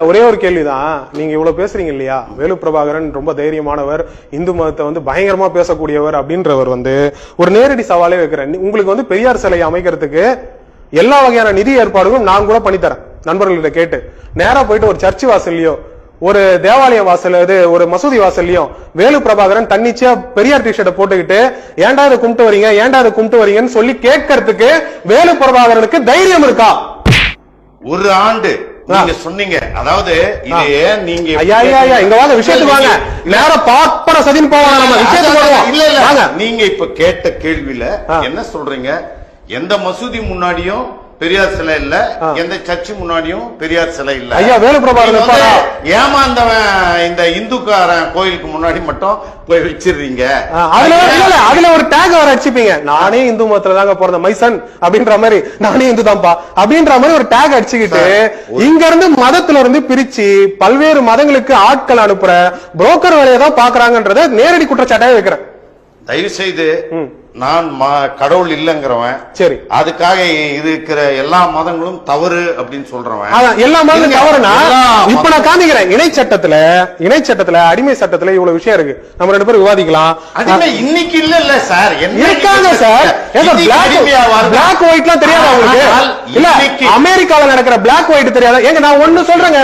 ஒரே ஒரு கேள்விதான். நீங்க இவ்வளவு பேசுறீங்க இல்லையா? வேலு பிரபாகரன் ரொம்ப தைரியமானவர் இந்து மதத்தை வந்து பயங்கரமா பேசக்கூடியவர் அப்படின்றவர் வந்து ஒரு நேரடி சவாலே வைக்கிறேன் உங்களுக்கு வந்து பெரியார் சிலை அமைக்கிறதுக்கு எல்லா வகையான நிதி ஏற்பாடுகளும் நான் கூட பண்ணித்தரேன் நண்பர்கள்ட்ட கேட்டு. நேரா போயிட்டு ஒரு சர்ச் வாசல்லையோ ஒரு தேவாலய வாசல் இது ஒரு மசூதி வாசல்லையும் வேலு பிரபாகரன் தன்னிச்சையா பெரியார் டிஷர்ட்டை போட்டுக்கிட்டு ஏன்டா இதை கும்பிட்டு வரீங்க? ஏன்டா இதை கும்பிட்டு வரீங்கன்னு சொல்லி கேட்கறதுக்கு வேலு பிரபாகரனுக்கு தைரியம் இருக்கா? ஒரு ஆண்டு நீங்க சொன்னீங்க. அதாவது இது ஏன் நீங்க ஐயா ஐயா இங்க வாங்க விஷயத்துக்கு வாங்க. நேரா பாப்பர சதின் போவாங்க நம்ம விஷயத்துக்கு வருவோம். இல்ல இல்ல. வாங்க. நீங்க இப்ப கேட்ட கேள்வியில ஆ. என்ன சொல்றீங்க? எந்த மசூதி முன்னாடியும் பெரியார் சிலை இல்ல. எந்த சர்ச்சு முன்னாடியும் பெரியார் சிலை இல்ல. ஐயா, இருப்பாரா? ஏமாந்தவன் இந்த இந்துக்காரன் கோயிலுக்கு முன்னாடி மட்டும் போய் வச்சிடுறீங்க. அதுல ஒரு டேக் வர அடிச்சுப்பீங்க. நானே இந்து மதத்துல தாங்க பிறந்த மைசன் அப்படின்ற மாதிரி நானே இந்து தான்ப்பா அப்படின்ற மாதிரி ஒரு டேக் அடிச்சுக்கிட்டு இங்க இருந்து மதத்துல இருந்து பிரிச்சு பல்வேறு மதங்களுக்கு ஆட்கள் அனுப்புற புரோக்கர் வேலையை தான் பாக்குறாங்கன்றத நேரடி குற்றச்சாட்டாவே வைக்கிறேன். தயவு செய்து நான் கடவுள் இல்லைங்கிறவன் சரி. அதுக்காக இது இருக்கிற எல்லா மதங்களும் தவறு அப்படின்னு சொல்றவன். எல்லா இருங்க, தவறுனா இப்ப நான் காமிக்கிறேன் இணை சட்டத்துல இணை சட்டத்துல அடிமை சட்டத்துல இவ்வளவு விஷயம் இருக்கு. நம்ம ரெண்டு பேரும் விவாதிக்கலாம். அதுமே இன்னைக்கு இல்ல இல்ல சார். இருக்காங்க சார் பிளாக் ஒயிட்லாம் தெரியாதா உங்களுக்கு? ஆனால் இல்ல அமெரிக்கால நடக்கிற பிளாக் ஒயிட் தெரியாதா? ஏங்க நான் ஒண்ணு சொல்றேங்க.